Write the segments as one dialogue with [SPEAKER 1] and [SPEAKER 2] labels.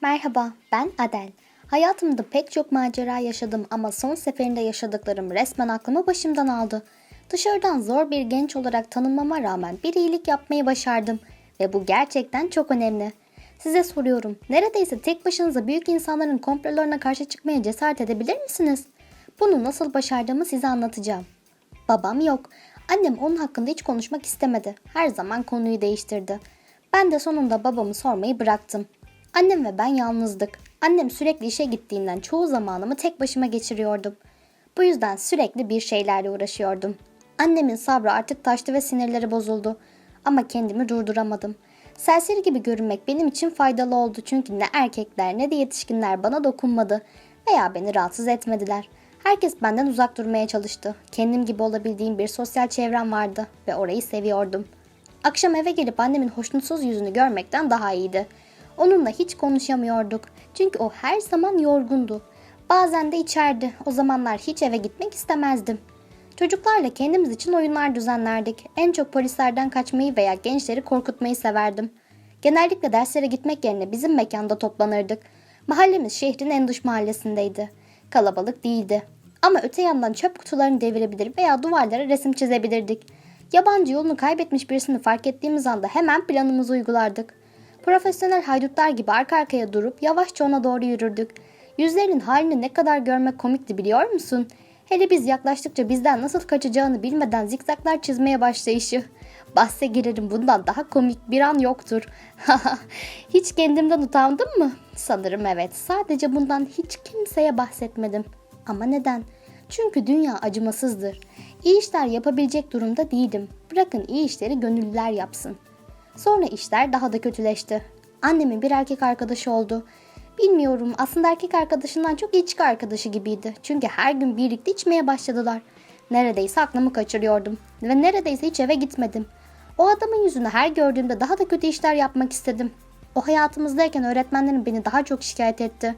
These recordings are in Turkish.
[SPEAKER 1] Merhaba, ben Adel. Hayatımda pek çok macera yaşadım ama son seferinde yaşadıklarım resmen aklımı başımdan aldı. Dışarıdan zor bir genç olarak tanınmama rağmen bir iyilik yapmayı başardım ve bu gerçekten çok önemli. Size soruyorum, neredeyse tek başınıza büyük insanların komplolarına karşı çıkmaya cesaret edebilir misiniz? Bunu nasıl başardığımı size anlatacağım. Babam yok. Annem onun hakkında hiç konuşmak istemedi. Her zaman konuyu değiştirdi. Ben de sonunda babamı sormayı bıraktım. Annem ve ben yalnızdık. Annem sürekli işe gittiğinden çoğu zamanımı tek başıma geçiriyordum. Bu yüzden sürekli bir şeylerle uğraşıyordum. Annemin sabrı artık taştı ve sinirleri bozuldu. Ama kendimi durduramadım. Serseri gibi görünmek benim için faydalı oldu çünkü ne erkekler ne de yetişkinler bana dokunmadı veya beni rahatsız etmediler. Herkes benden uzak durmaya çalıştı. Kendim gibi olabildiğim bir sosyal çevrem vardı ve orayı seviyordum. Akşam eve gelip annemin hoşnutsuz yüzünü görmekten daha iyiydi. Onunla hiç konuşamıyorduk. Çünkü o her zaman yorgundu. Bazen de içerdi. O zamanlar hiç eve gitmek istemezdim. Çocuklarla kendimiz için oyunlar düzenlerdik. En çok polislerden kaçmayı veya gençleri korkutmayı severdim. Genellikle derslere gitmek yerine bizim mekanda toplanırdık. Mahallemiz şehrin en dış mahallesindeydi. Kalabalık değildi. Ama öte yandan çöp kutularını devirebilir veya duvarlara resim çizebilirdik. Yabancı yolunu kaybetmiş birisini fark ettiğimiz anda hemen planımızı uygulardık. Profesyonel haydutlar gibi arka arkaya durup yavaşça ona doğru yürürdük. Yüzlerinin halini ne kadar görmek komikti biliyor musun? Hele biz yaklaştıkça bizden nasıl kaçacağını bilmeden zikzaklar çizmeye başlayışı. Bahse girerim bundan daha komik bir an yoktur. hiç kendimden utandım mı? Sanırım evet. Sadece bundan hiç kimseye bahsetmedim. Ama neden? Çünkü dünya acımasızdır. İyi işler yapabilecek durumda değilim. Bırakın iyi işleri gönüllüler yapsın. Sonra işler daha da kötüleşti. Annemin bir erkek arkadaşı oldu. Bilmiyorum aslında erkek arkadaşından çok içki arkadaşı gibiydi. Çünkü her gün birlikte içmeye başladılar. Neredeyse aklımı kaçırıyordum. Ve neredeyse hiç eve gitmedim. O adamın yüzünü her gördüğümde daha da kötü işler yapmak istedim. O hayatımızdayken öğretmenlerim beni daha çok şikayet etti.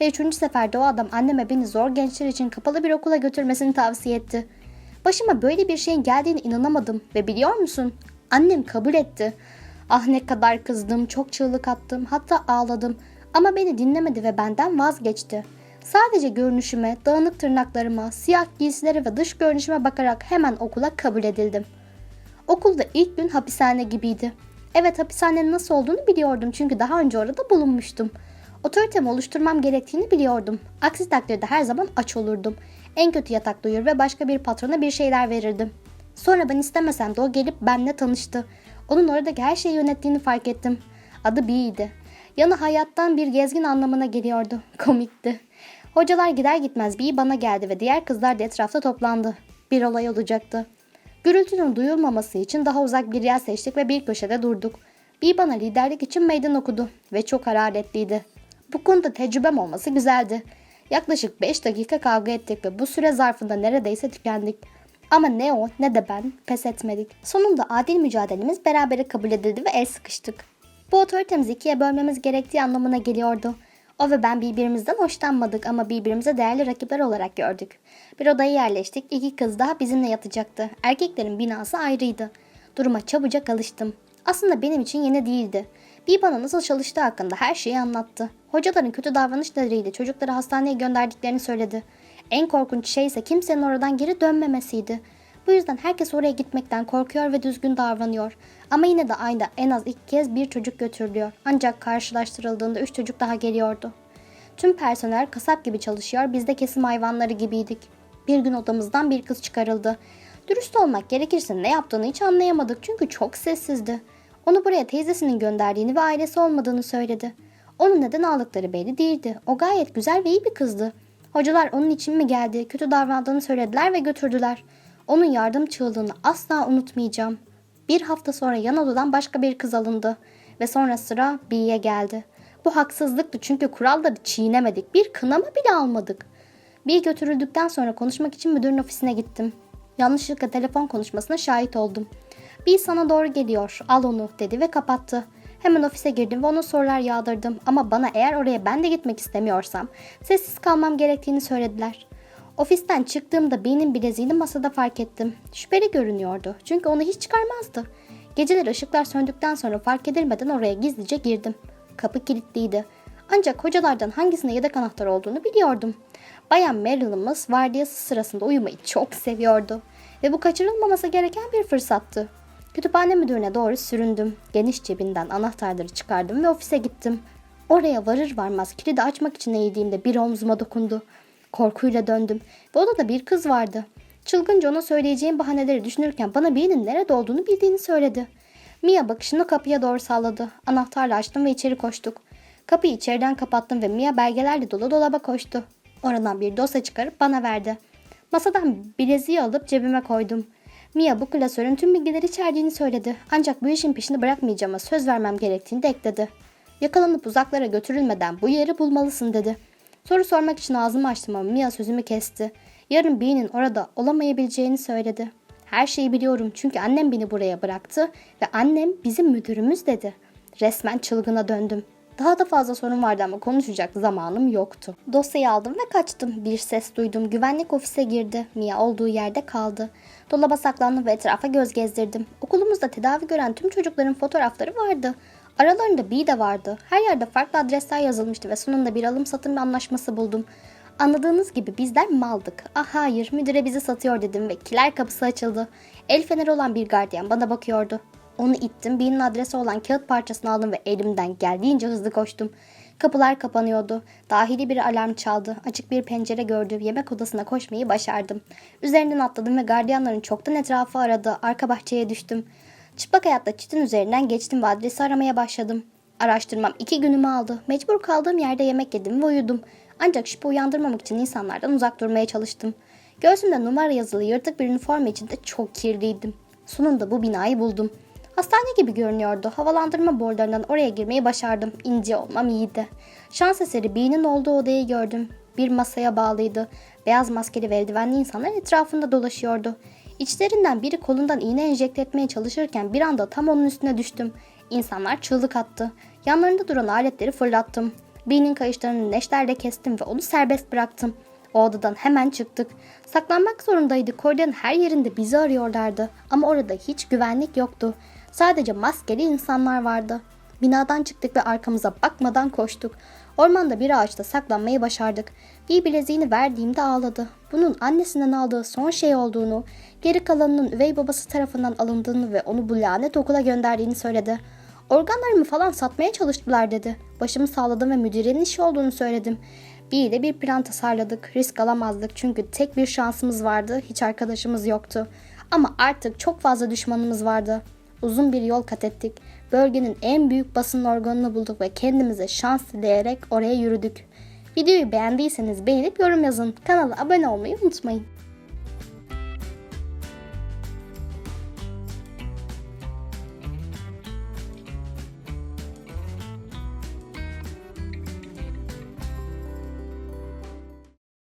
[SPEAKER 1] Ve üçüncü seferde o adam anneme beni zor gençler için kapalı bir okula götürmesini tavsiye etti. Başıma böyle bir şeyin geldiğine inanamadım ve biliyor musun? Annem kabul etti. Ah ne kadar kızdım, çok çığlık attım, hatta ağladım. Ama beni dinlemedi ve benden vazgeçti. Sadece görünüşüme, dağınık tırnaklarıma, siyah giysilere ve dış görünüşüme bakarak hemen okula kabul edildim. Okulda ilk gün hapishane gibiydi. Evet hapishanenin nasıl olduğunu biliyordum çünkü daha önce orada bulunmuştum. Otoritemi oluşturmam gerektiğini biliyordum. Aksi takdirde her zaman aç olurdum. En kötü yatak duyur ve başka bir patrona bir şeyler verirdim. Sonra ben istemesem de o gelip benimle tanıştı. Onun oradaki her şeyi yönettiğini fark ettim. Adı Bee'ydi. Yanı hayattan bir gezgin anlamına geliyordu. Komikti. Hocalar gider gitmez Bee bana geldi ve diğer kızlar da etrafta toplandı. Bir olay olacaktı. Gürültünün duyulmaması için daha uzak bir yer seçtik ve bir köşede durduk. Bee bana liderlik için meydan okudu ve çok hararetliydi. Bu konuda tecrübem olması güzeldi. Yaklaşık 5 dakika kavga ettik ve bu süre zarfında neredeyse tükendik. Ama ne o ne de ben pes etmedik. Sonunda adil mücadelemiz berabere kabul edildi ve el sıkıştık. Bu otoritemizi ikiye bölmemiz gerektiği anlamına geliyordu. O ve ben birbirimizden hoşlanmadık ama birbirimize değerli rakipler olarak gördük. Bir odaya yerleştik, iki kız daha bizimle yatacaktı. Erkeklerin binası ayrıydı. Duruma çabucak alıştım. Aslında benim için yeni değildi. Bir bana nasıl çalıştığı hakkında her şeyi anlattı. Hocaların kötü davranışlarıyla çocukları hastaneye gönderdiklerini söyledi. En korkunç şey ise kimsenin oradan geri dönmemesiydi. Bu yüzden herkes oraya gitmekten korkuyor ve düzgün davranıyor. Ama yine de ayda en az iki kez bir çocuk götürülüyor. Ancak karşılaştırıldığında üç çocuk daha geliyordu. Tüm personel kasap gibi çalışıyor, biz de kesim hayvanları gibiydik. Bir gün odamızdan bir kız çıkarıldı. Dürüst olmak gerekirse ne yaptığını hiç anlayamadık çünkü çok sessizdi. Onu buraya teyzesinin gönderdiğini ve ailesi olmadığını söyledi. Onu neden aldıkları belli değildi. O gayet güzel ve iyi bir kızdı. Hocalar onun için mi geldi, kötü davrandığını söylediler ve götürdüler. Onun yardım çığlığını asla unutmayacağım. Bir hafta sonra yan odadan başka bir kız alındı ve sonra sıra B'ye geldi. Bu haksızlıktı çünkü kuralları çiğnemedik, bir kınama bile almadık. B götürüldükten sonra konuşmak için müdürün ofisine gittim. Yanlışlıkla telefon konuşmasına şahit oldum. B sana doğru geliyor, al onu dedi ve kapattı. Hemen ofise girdim ve ona sorular yağdırdım ama bana eğer oraya ben de gitmek istemiyorsam sessiz kalmam gerektiğini söylediler. Ofisten çıktığımda benim bileziğini masada fark ettim. Şüpheli görünüyordu çünkü onu hiç çıkarmazdı. Geceler ışıklar söndükten sonra fark edilmeden oraya gizlice girdim. Kapı kilitliydi. Ancak hocalardan hangisine yedek anahtar olduğunu biliyordum. Bayan Merrill'ımız vardiyası sırasında uyumayı çok seviyordu. Ve bu kaçırılmaması gereken bir fırsattı. Kütüphane müdürüne doğru süründüm. Geniş cebinden anahtarları çıkardım ve ofise gittim. Oraya varır varmaz kilidi açmak için eğildiğimde bir omzuma dokundu. Korkuyla döndüm ve odada bir kız vardı. Çılgınca ona söyleyeceğim bahaneleri düşünürken bana birinin nerede olduğunu bildiğini söyledi. Mia bakışını kapıya doğru salladı. Anahtarla açtım ve içeri koştuk. Kapıyı içeriden kapattım ve Mia belgelerle dolu dolaba koştu. Oradan bir dosya çıkarıp bana verdi. Masadan bileziği alıp cebime koydum. Mia bu klasörün tüm bilgileri içerdiğini söyledi. Ancak bu işin peşini bırakmayacağıma söz vermem gerektiğini de ekledi. Yakalanıp uzaklara götürülmeden bu yeri bulmalısın dedi. Soru sormak için ağzımı açtım ama Mia sözümü kesti. Yarın Bee'nin orada olamayabileceğini söyledi. Her şeyi biliyorum çünkü annem beni buraya bıraktı ve annem bizim müdürümüz dedi. Resmen çılgına döndüm. Daha da fazla sorun vardı ama konuşacak zamanım yoktu. Dosyayı aldım ve kaçtım. Bir ses duydum. Güvenlik ofise girdi. Mia olduğu yerde kaldı. Dolaba saklandım ve etrafa göz gezdirdim. Okulumuzda tedavi gören tüm çocukların fotoğrafları vardı. Aralarında Bee de vardı. Her yerde farklı adresler yazılmıştı ve sonunda bir alım satım anlaşması buldum. Anladığınız gibi bizler maldık. Ah hayır müdüre bizi satıyor dedim ve kiler kapısı açıldı. El feneri olan bir gardiyan bana bakıyordu. Onu ittim, birinin adresi olan kağıt parçasını aldım ve elimden geldiğince hızlı koştum. Kapılar kapanıyordu. Dahili bir alarm çaldı. Açık bir pencere gördüm. Yemek odasına koşmayı başardım. Üzerinden atladım ve gardiyanların çoktan etrafı aradı. Arka bahçeye düştüm. Çıplak ayakla çitin üzerinden geçtim ve adresi aramaya başladım. Araştırmam iki günümü aldı. Mecbur kaldığım yerde yemek yedim ve uyudum. Ancak şüphe uyandırmamak için insanlardan uzak durmaya çalıştım. Göğsümde numara yazılı yırtık bir üniforma içinde çok kirliydim. Sonunda bu binayı buldum. Hastane gibi görünüyordu. Havalandırma borularından oraya girmeyi başardım. İnce olmam iyiydi. Şans eseri Bee'nin olduğu odayı gördüm. Bir masaya bağlıydı. Beyaz maskeli ve eldivenli insanlar etrafında dolaşıyordu. İçlerinden biri kolundan iğne enjekte etmeye çalışırken bir anda tam onun üstüne düştüm. İnsanlar çığlık attı. Yanlarında duran aletleri fırlattım. Bee'nin kayışlarını neşterle kestim ve onu serbest bıraktım. O odadan hemen çıktık. Saklanmak zorundaydı. Koridorun her yerinde bizi arıyorlardı. Ama orada hiç güvenlik yoktu. Sadece maskeli insanlar vardı. Binadan çıktık ve arkamıza bakmadan koştuk. Ormanda bir ağaçta saklanmayı başardık. Bir bileziğini verdiğimde ağladı. Bunun annesinden aldığı son şey olduğunu, geri kalanının üvey babası tarafından alındığını ve onu bu lanet okula gönderdiğini söyledi. Organlarımı falan satmaya çalıştılar dedi. Başımı sağladım ve müdürenin işi olduğunu söyledim. Bir ile bir plan tasarladık. Risk alamazdık çünkü tek bir şansımız vardı. Hiç arkadaşımız yoktu. Ama artık çok fazla düşmanımız vardı. Uzun bir yol kat ettik. Bölgenin en büyük basın organını bulduk ve kendimize şans dileyerek oraya yürüdük. Videoyu beğendiyseniz beğenip yorum yazın. Kanala abone olmayı unutmayın.